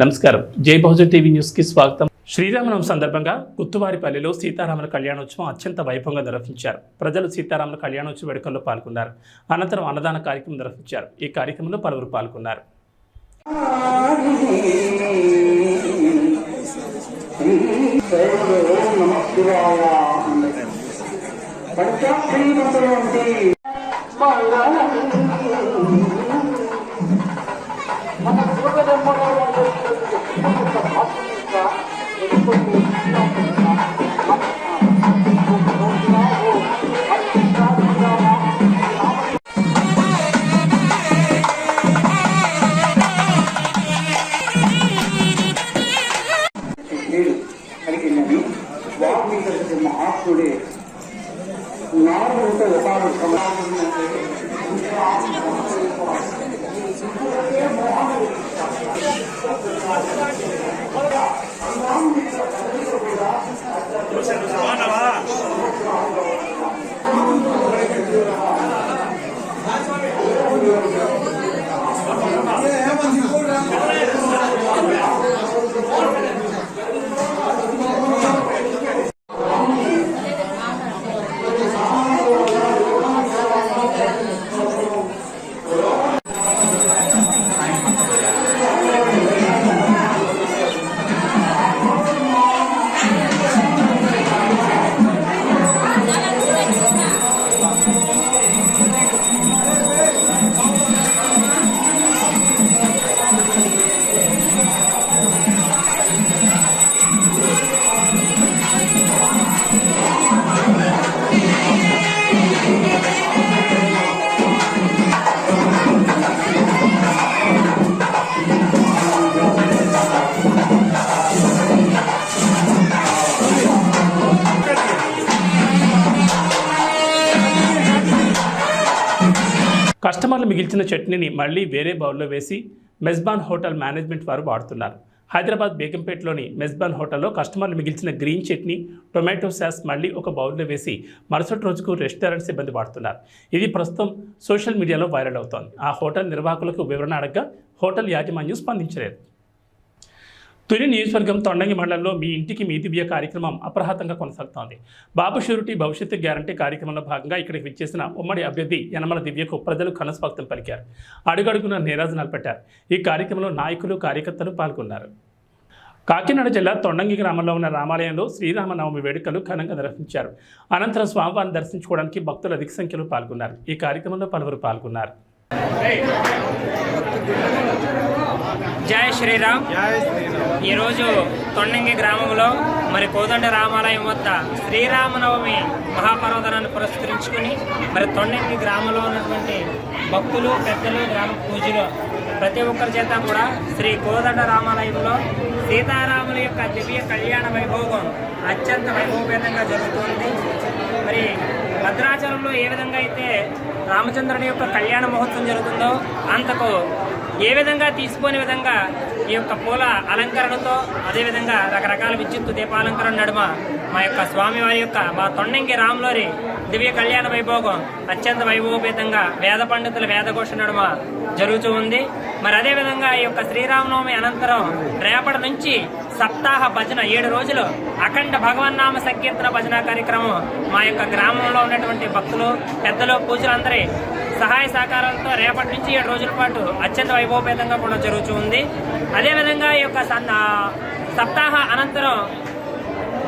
నమస్కారం. జై బహుజన్ టీవీ న్యూస్కి స్వాగతం. శ్రీరామనవమి సందర్భంగా గుత్తువారిపల్లిలో సీతారాముల కళ్యాణోత్సవం అత్యంత వైభవంగా నిర్వహించారు. ప్రజలు సీతారాముల కళ్యాణోత్సవ వేడుకల్లో పాల్గొన్నారు. అనంతరం అన్నదాన కార్యక్రమం నిర్వహించారు. ఈ కార్యక్రమంలో పలువురు పాల్గొన్నారు. నేను కస్టమర్లు మిగిల్చిన చట్నీని మళ్ళీ వేరే బౌల్లో వేసి మెజ్బాన్ హోటల్ మేనేజ్మెంట్ వారు వాడుతున్నారు. హైదరాబాద్ బేగంపేటలోని మెజ్బాన్ హోటల్లో కస్టమర్లు మిగిల్చిన గ్రీన్ చట్నీ టొమాటో సాస్ మళ్ళీ ఒక బౌల్లో వేసి మరుసటి రోజుకు రెస్టారెంట్ సిబ్బంది వాడుతున్నారు. ఇది ప్రస్తుతం సోషల్ మీడియాలో వైరల్ అవుతోంది. ఆ హోటల్ నిర్వాహకులకు వివరణ అడగగా హోటల్ యాజమాన్యం స్పందించలేదు. తొలి నియోజకవర్గం తొండంగి మండలంలో మీ ఇంటికి మీ దివ్య కార్యక్రమం అప్రహతంగా కొనసాగుతోంది. బాబు షూరిటీ భవిష్యత్తు గ్యారంటీ కార్యక్రమంలో భాగంగా ఇక్కడికి విచ్చేసిన ఉమ్మడి అభ్యర్థి యనమల దివ్యకు ప్రజలు కనస్వాగతం పలికారు. అడుగడుగున నీరాజనాలు పెట్టారు ఈ కార్యక్రమంలో నాయకులు కార్యకర్తలు పాల్గొన్నారు. కాకినాడ జిల్లా తొండంగి గ్రామంలో ఉన్న రామాలయంలో శ్రీరామనవమి వేడుకలు ఘనంగా నిర్వహించారు. అనంతరం స్వామివారిని దర్శించుకోవడానికి భక్తులు అధిక సంఖ్యలో పాల్గొన్నారు. ఈ కార్యక్రమంలో పలువురు పాల్గొన్నారు. జై శ్రీరామ్. ఈరోజు తొండంగి గ్రామంలో మరి కోదండ రామాలయం వద్ద శ్రీరామనవమి మహాపర్వదనాన్ని పురస్కరించుకుని మరి తొండంగి గ్రామంలో ఉన్నటువంటి భక్తులు పెద్దలు గ్రామ పూజలు ప్రతి ఒక్కరి చేత కూడా శ్రీ కోదండ రామాలయంలో సీతారాముల యొక్క దివ్య కళ్యాణ వైభోగం అత్యంత వైభవపేతంగా జరుగుతుంది. మరి భద్రాచలంలో ఏ విధంగా అయితే రామచంద్రుని యొక్క కళ్యాణ మహోత్సవం జరుగుతుందో అంతకు ఏ విధంగా తీసుకునే విధంగా ఈ యొక్క పూల అలంకరణతో అదేవిధంగా రకరకాల విద్యుత్ దీపాలంకరణ నడుమ మా యొక్క స్వామివారి యొక్క మా తొండంగి రాములోని దివ్య కళ్యాణ వైభోగం అత్యంత వైభవపేతంగా వేద పండితుల వేదఘోష నడుమ జరుగుతూ ఉంది. మరి అదేవిధంగా ఈ యొక్క శ్రీరామనవమి అనంతరం రేపటి నుంచి సప్తాహ భజన ఏడు రోజులు అఖండ భగవన్నామ సంకీర్తన భజన కార్యక్రమం మా యొక్క గ్రామంలో ఉన్నటువంటి భక్తులు పెద్దలు పూజలందరి సహాయ సహకారాలతో రేపటి నుంచి ఏడు రోజుల పాటు అత్యంత వైభవపేతంగా కూడా జరుగుతూ ఉంది. అదేవిధంగా ఈ యొక్క సప్తాహ అనంతరం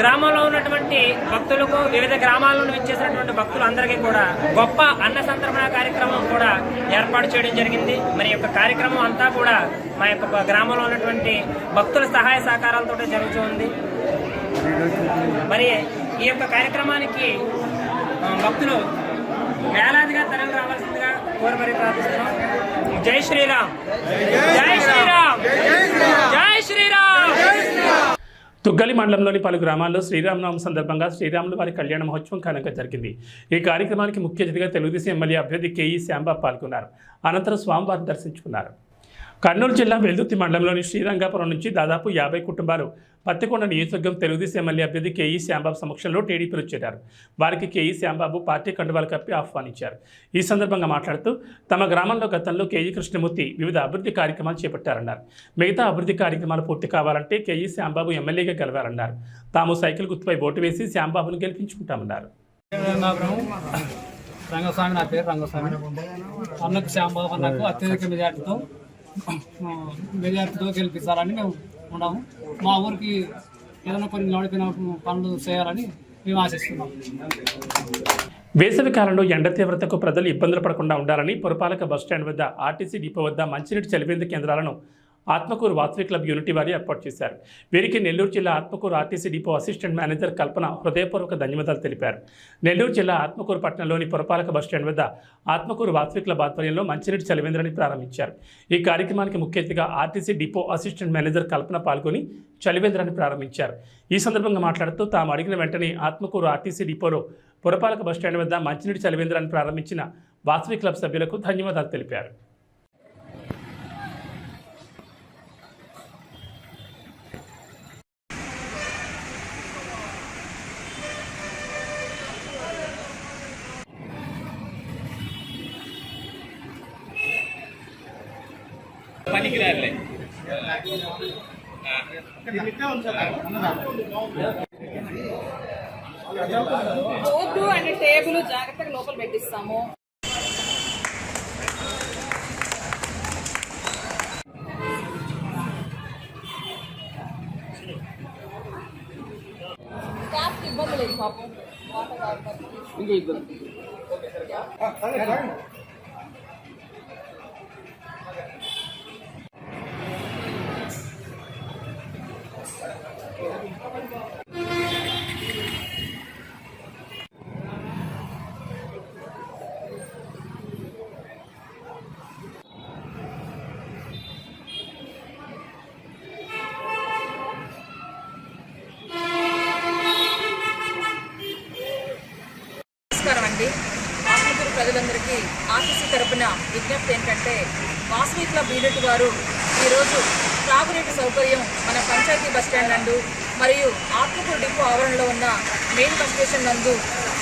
గ్రామంలో ఉన్నటువంటి భక్తులకు వివిధ గ్రామాల నుండి విచ్చేసినటువంటి భక్తులందరికీ కూడా గొప్ప అన్న సంతర్పణ కార్యక్రమం కూడా ఏర్పాటు చేయడం జరిగింది. మరి యొక్క కార్యక్రమం అంతా కూడా మా యొక్క గ్రామంలో ఉన్నటువంటి భక్తుల సహాయ సహకారాలతో జరుగుతుంది మరి ఈ యొక్క కార్యక్రమానికి భక్తులు వేలాదిగా తరలి రావాల్సిందిగా కోరి మరి ప్రార్థిస్తున్నాం. జై శ్రీరామ్. జై శ్రీరామ్. తుగ్గలి మండలంలోని పలు గ్రామాల్లో శ్రీరామనవమి సందర్భంగా శ్రీరాముల వారి కళ్యాణ మహోత్సవం ఘనంగా జరిగింది. ఈ కార్యక్రమానికి ముఖ్య అతిథిగా తెలుగుదేశం ఎమ్మెల్యే అభ్యర్థి కేఈ శ్యాంబాబు పాల్గొన్నారు. అనంతరం స్వామివారిని దర్శించుకున్నారు. కర్నూలు జిల్లా వెల్దుర్తి మండలంలోని శ్రీరంగాపురం నుంచి దాదాపు యాభై కుటుంబాలు పత్తికొండ నియోజకవర్గం తెలుగుదేశం ఎమ్మెల్యే అభ్యర్థి కేఈ శ్యాంబాబు సమక్షంలో టీడీపీలో చేరారు. వారికి కేఈ శ్యాంబాబు పార్టీ కండువాలు కప్పి ఆహ్వానించారు. ఈ సందర్భంగా మాట్లాడుతూ తమ గ్రామంలో గతంలో కేఈ కృష్ణమూర్తి వివిధ అభివృద్ధి కార్యక్రమాలు చేపట్టారన్నారు. మిగతా అభివృద్ధి కార్యక్రమాలు పూర్తి కావాలంటే కేఈ శ్యాంబాబు ఎమ్మెల్యేగా గెలవాలన్నారు. తాము సైకిల్ గుర్తుపై ఓటు వేసి శ్యాంబాబును గెలిపించుకుంటామన్నారు. రంగస్వామి నా పేరు రంగస్వామి. అన్నకు శ్యాంబాబు అన్నకు అత్యధిక మెజార్టీతో మెజార్టీతో గెలిపిస్తారని మేము ఉన్నాము. మా ఊరికి ఏదైనా కొన్ని నడిపిన పనులు చేయాలని మేము ఆశిస్తున్నాం. వేసవి కాలంలో ఎండ తీవ్రతకు ప్రజలు ఇబ్బందులు పడకుండా ఉండాలని పురపాలక బస్టాండ్ వద్ద ఆర్టీసీ డిపో వద్ద మంచినీటి చలివేందు కేంద్రాలను ఆత్మకూరు వాసవి క్లబ్ యూనిటీ వారి ఏర్పాటు చేశారు. వీరికి నెల్లూరు జిల్లా Atmakur RTC depot assistant manager Kalpana హృదయపూర్వక ధన్యవాదాలు తెలిపారు. నెల్లూరు జిల్లా ఆత్మకూరు పట్టణంలోని పురపాలక బస్టాండ్ వద్ద ఆత్మకూరు వాసవి క్లబ్ ఆధ్వర్యంలో మంచినీటి చలివేంద్రాన్ని ప్రారంభించారు. ఈ కార్యక్రమానికి ముఖ్య అతిథిగా RTC depot assistant manager Kalpana పాల్గొని చలివేంద్రాన్ని ప్రారంభించారు. ఈ సందర్భంగా మాట్లాడుతూ తాము అడిగిన వెంటనే ఆత్మకూరు ఆర్టీసీ డిపోలో పురపాలక బస్టాండ్ వద్ద మంచినీటి చలివేంద్రాన్ని ప్రారంభించిన వాసవి క్లబ్ సభ్యులకు ధన్యవాదాలు తెలిపారు. బోర్డు అండ్ టేబుల్ జాగ్రత్తగా లోపల పెట్టిస్తాము. ఇబ్బంది లేదు పాపం. వాటర్ తాగుతారు. ఆర్టీసీ తరపున విజ్ఞప్తి ఏంటంటే వాసవి క్లబ్ యూనిట్ వారు ఈరోజు త్రాగునీటి సౌకర్యం మన పంచాయతీ బస్ స్టాండ్ నందు మరియు ఆత్మకూరు డిపో ఆవరణలో ఉన్న మెయిన్ బస్ స్టేషన్ నందు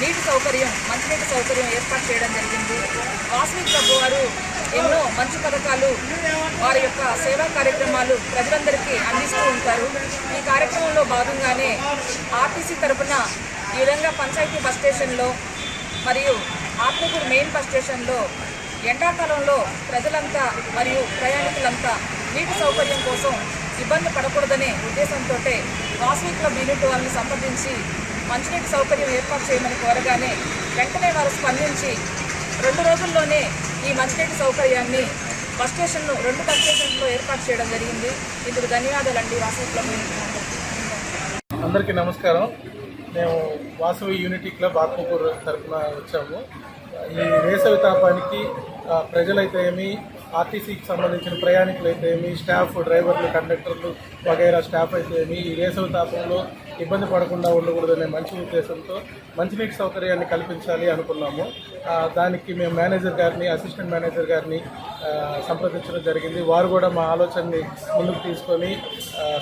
నీటి సౌకర్యం మంచినీటి సౌకర్యం ఏర్పాటు చేయడం జరిగింది. వాసవి క్లబ్ వారు ఎన్నో మంచి పథకాలు వారి యొక్క సేవా కార్యక్రమాలు ప్రజలందరికీ అందిస్తూ ఉంటారు. ఈ కార్యక్రమంలో భాగంగానే ఆర్టీసీ తరపున ఈ విధంగా పంచాయతీ బస్ స్టేషన్లో మరియు ఆత్మకూరు మెయిన్ బస్ స్టేషన్లో ఎండాకాలంలో ప్రజలంతా మరియు ప్రయాణికులంతా నీటి సౌకర్యం కోసం ఇబ్బంది పడకూడదనే ఉద్దేశంతో వాసవి క్లబ్ యూనిట్ వాళ్ళని సంప్రదించి మంచినీటి సౌకర్యం ఏర్పాటు చేయమని కోరగానే వెంటనే వారు స్పందించి రెండు రోజుల్లోనే ఈ మంచినీటి సౌకర్యాన్ని బస్ స్టేషన్ను రెండు బస్ స్టేషన్లో ఏర్పాటు చేయడం జరిగింది. ఇందుకు ధన్యవాదాలండి వాసవి క్లబ్ యూనిట్. అందరికీ నమస్కారం. మేము వాసవి యూనిటీ క్లబ్ ఆత్మకూరు తరఫున వచ్చాము. ఈ వేసవి తాపానికి ప్రజలైతే ఏమి ఆర్టీసీకి సంబంధించిన ప్రయాణికులు అయితే ఏమి స్టాఫ్ డ్రైవర్లు కండక్టర్లు వగైరా స్టాఫ్ అయితే ఏమి ఈ వేసవి తాపంలో ఇబ్బంది పడకుండా ఉండకూడదనే మంచి ఉద్దేశంతో మంచినీటి సౌకర్యాన్ని కల్పించాలి అనుకున్నాము. దానికి మేము మేనేజర్ గారిని అసిస్టెంట్ మేనేజర్ గారిని సంప్రదించడం జరిగింది. వారు కూడా మా ఆలోచనని ముందుకు తీసుకొని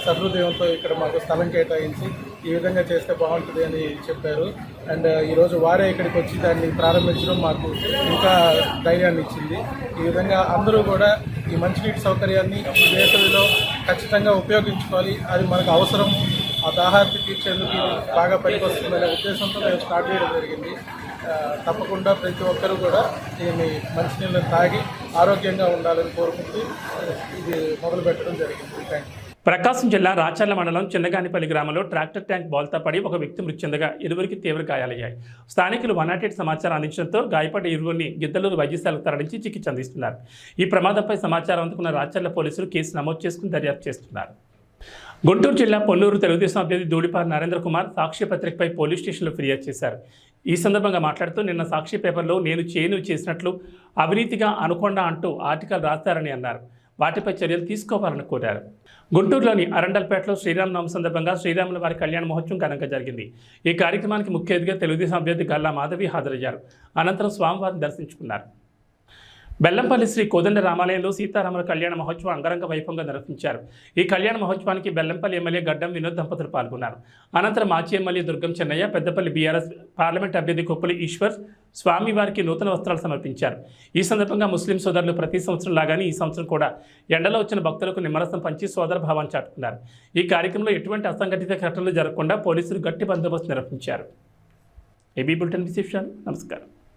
సహృదయంతో ఇక్కడ మాకు స్థలం కేటాయించి ఈ విధంగా చేస్తే బాగుంటుంది అని చెప్పారు. అండ్ ఈరోజు వారే ఇక్కడికి వచ్చి దాన్ని ప్రారంభించడం మాకు ఇంకా ధైర్యాన్ని ఇచ్చింది. ఈ విధంగా అందరూ కూడా ఈ మంచినీటి సౌకర్యాన్ని ఈ వేసవిలో ఖచ్చితంగా ఉపయోగించుకోవాలి. అది మనకు అవసరం. ఆ దాహార్తి తీర్చేందుకు బాగా పనికొస్తుందనే ఉద్దేశంతో మేము స్టార్ట్ చేయడం జరిగింది. తప్పకుండా ప్రతి ఒక్కరూ కూడా దీన్ని మంచినీళ్ళని తాగి ఆరోగ్యంగా ఉండాలని కోరుకుంటూ ఇది మొదలు పెట్టడం జరిగింది. థ్యాంక్ యూ ప్రకాశం జిల్లా రాచర్ల మండలం చిన్నగానిపల్లి గ్రామంలో ట్రాక్టర్ ట్యాంక్ బోల్తా పడి ఒక వ్యక్తి మృతి చెందగా ఇరువురికి తీవ్ర గాయాలయ్యాయి. స్థానికులు వన్ నాట్ ఎయిట్ సమాచారం అందించడంతో గాయపడ్డ ఇరువురిని గిద్దలూరు వైద్యశాలకు తరలించి చికిత్స అందిస్తున్నారు. ఈ ప్రమాదంపై సమాచారం అందుకున్న రాచర్ల పోలీసులు కేసు నమోదు చేసుకుని దర్యాప్తు చేస్తున్నారు. గుంటూరు జిల్లా పొల్లూరు తెలుగుదేశం అభ్యర్థి దూడిపారి నరేంద్ర కుమార్ సాక్షి పత్రికపై పోలీస్ స్టేషన్లో ఫిర్యాదు చేశారు. ఈ సందర్భంగా మాట్లాడుతూ నిన్న సాక్షి పేపర్లో నేను చేను చేసినట్లు అవినీతిగా అనుకొండ అంటూ ఆర్టికల్ రాస్తారని అన్నారు. వాటిపై చర్యలు తీసుకోవాలని కోరారు. గుంటూరులోని అరండల్పేటలో శ్రీరామనవమి సందర్భంగా శ్రీరాముల వారి కళ్యాణ మహోత్సవం ఘనంగా జరిగింది. ఈ కార్యక్రమానికి ముఖ్య అతిథిగా తెలుగుదేశం అభ్యర్థి గల్లా మాధవి హాజరయ్యారు. అనంతరం స్వామివారిని దర్శించుకున్నారు. బెల్లంపల్లి శ్రీ కోదండ రామాలయంలో సీతారాముల కళ్యాణ మహోత్సవం అంగరంగ వైభవంగా నిర్వహించారు. ఈ కళ్యాణ మహోత్సవానికి బెల్లంపల్లి ఎమ్మెల్యే గడ్డం వినోద్ దంపతులు పాల్గొన్నారు. అనంతరం మాజీ MLA Durgam Chennaiah Peddapalli BRS parliament అభ్యర్థి కొప్పులి ఈశ్వర్ స్వామివారికి నూతన వస్త్రాలు సమర్పించారు. ఈ సందర్భంగా ముస్లిం సోదరులు ప్రతి సంవత్సరం లాగానే ఈ సంవత్సరం కూడా ఎండలో వచ్చిన భక్తులకు నిమ్మరసం పంచి సోదర భావాన్ని చాటుకున్నారు. ఈ కార్యక్రమంలో ఎటువంటి అసంఘటిత ఘటనలు జరగకుండా పోలీసులు గట్టి బందోబస్తు నిర్వహించారు. ఏబీ బులెటిన్ విశేషాలు. నమస్కారం.